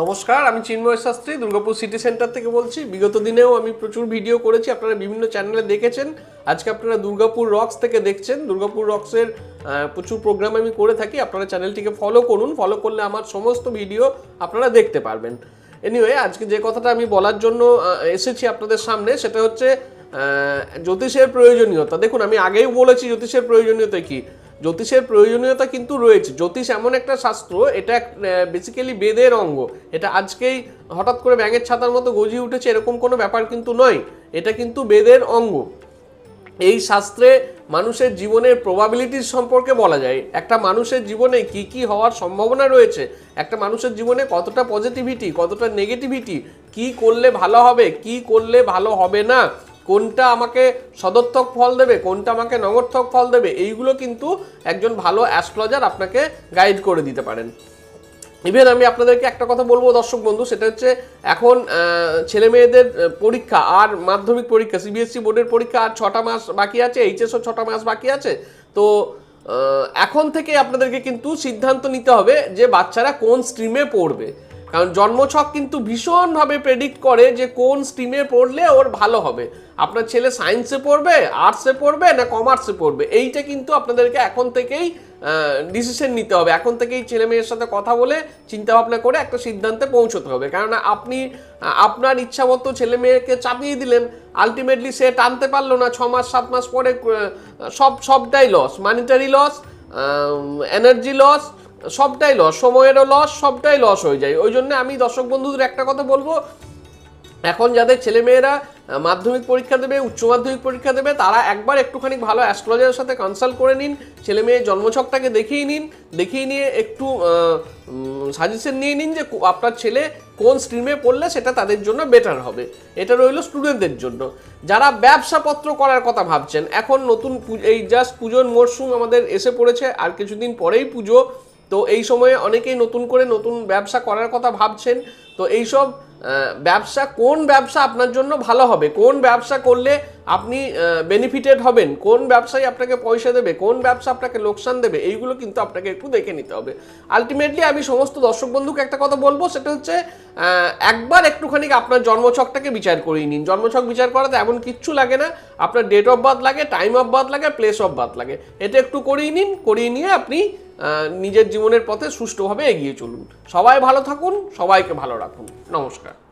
নমস্কার, আমি Chinmoy Shastri, Durgapur city centre থেকে বলছি। বিগত দিনেও আমি প্রচুর ভিডিও করেছি, আপনারা বিভিন্ন চ্যানেলে দেখেছেন। আজকে আপনারা দুর্গাপুর রক্স থেকে দেখছেন। দুর্গাপুর রক্সের প্রচুর প্রোগ্রাম আমি করে থাকি। আপনারা চ্যানেলটিকে ফলো করুন। ফলো করলে আমার সমস্ত ভিডিও আপনারা দেখতে পারবেন। এনিওয়ে আজকে যে কথাটা আমি বলার জন্য এসেছি আপনাদের সামনে, সেটা হচ্ছে জ্যোতিষের প্রয়োজনীয়তা। দেখুন, আমি আগেই বলেছি জ্যোতিষের প্রয়োজনীয়তা কি। জ্যোতিষের প্রয়োজনীয়তা কিন্তু রয়েছে। জ্যোতিষ এমন একটা শাস্ত্র, এটা বেসিক্যালি বেদের অঙ্গ। এটা আজকেই হঠাৎ করে ব্যাঙের ছাতার মতো গজিয়ে উঠেছে, এরকম কোনো ব্যাপার কিন্তু নয়। এটা কিন্তু বেদের অঙ্গ। এই শাস্ত্রে মানুষের জীবনের প্রবাবিলিটির সম্পর্কে বলা যায়। একটা মানুষের জীবনে কি কি হওয়ার সম্ভাবনা রয়েছে? একটা মানুষের জীবনে কতটা পজিটিভিটি কতটা নেগেটিভিটি কি করলে ভালো হবে, কি করলে ভালো হবে না? কোনটা আমাকে সদর্থক ফল দেবে, কোনটা আমাকে নগর্থক ফল দেবে, এইগুলো কিন্তু একজন ভালো অ্যাস্ট্রোলজার আপনাকে গাইড করে দিতে পারেন। ইভেন আমি আপনাদেরকে একটা কথা বলব দর্শক বন্ধু, সেটা হচ্ছে এখন ছেলে মেয়েদের পরীক্ষা আর মাধ্যমিক পরীক্ষা সিবিএসসি বোর্ডের পরীক্ষা আর ছটা মাস বাকি আছে এইচএসও ছটা মাস বাকি আছে। তো এখন থেকে আপনাদেরকে কিন্তু সিদ্ধান্ত নিতে হবে যে বাচ্চারা কোন স্ট্রিমে পড়বে। কারণ জন্মছক কিন্তু ভীষণভাবে প্রেডিক্ট করে যে কোন স্ট্রিমে পড়লে ওর ভালো হবে। আপনার ছেলে সায়েন্সে পড়বে আর্টসে পড়বে, না কমার্সে পড়বে? এইটা কিন্তু আপনাদেরকে এখন থেকেই ডিসিশন নিতে হবে। এখন থেকেই ছেলে মেয়ের সাথে কথা বলে চিন্তা ভাবনা করে একটা সিদ্ধান্তে পৌঁছতে হবে। কেননা আপনি আপনার ইচ্ছা মতো ছেলে মেয়েকে চাপিয়ে দিলেন আলটিমেটলি সে টানতে পারল না, ছ মাস, সাত মাস পরে সব, সবটাই loss monetary loss energy loss সবটাই লস সময়েরও লস সবটাই লস হয়ে যায়। ওই জন্য আমি দর্শক বন্ধুদের একটা কথা বলব, এখন যাদের ছেলেমেয়েরা মাধ্যমিক পরীক্ষা দেবে, উচ্চ মাধ্যমিক পরীক্ষা দেবে, তারা একবার একটুখানি ভালো অ্যাস্ট্রোলজারের সাথে কনসাল্ট করে নিন ছেলে মেয়ের জন্মছকটাকে দেখিয়ে নিন, দেখিয়ে নিয়ে একটু সাজেশন নিয়ে নিন যে আপনার ছেলে কোন স্ট্রিমে পড়লে সেটা তাদের জন্য বেটার হবে। এটা রইল স্টুডেন্টদের জন্য। যারা ব্যবসাপত্র করার কথা ভাবছেন, এখন নতুন এই জাস্ট পুজোর মরশুম আমাদের এসে পড়েছে, আর কিছুদিন পরেই পুজো। তো এই সময়ে অনেকেই নতুন করে নতুন ব্যবসা করার কথা ভাবছেন। তো এইসব ব্যবসা, কোন ব্যবসা আপনার জন্য ভালো হবে? কোন ব্যবসা করলে আপনি বেনিফিটেড হবেন? কোন ব্যবসায় আপনাকে পয়সা দেবে? কোন ব্যবসা আপনাকে লোকসান দেবে? এইগুলো কিন্তু আপনাকে একটু দেখে নিতে হবে। আলটিমেটলি আমি সমস্ত দর্শক বন্ধুকে একটা কথা বলব, সেটা হচ্ছে একবার একটুখানি আপনার জন্মছকটাকে বিচার করিয়ে নিন। জন্মছক বিচার করাতে এমন কিচ্ছু লাগে না। আপনার ডেট অফ বার্থ লাগে টাইম অফ বার্থ লাগে প্লেস অফ বার্থ লাগে। এটা একটু করিয়ে নিন, করিয়ে নিয়ে আপনি নিজের জীবনের পথে সুষ্ঠুভাবে এগিয়ে চলুন। সবাই ভালো থাকুন সবাইকে ভালো রাখুন। নমস্কার।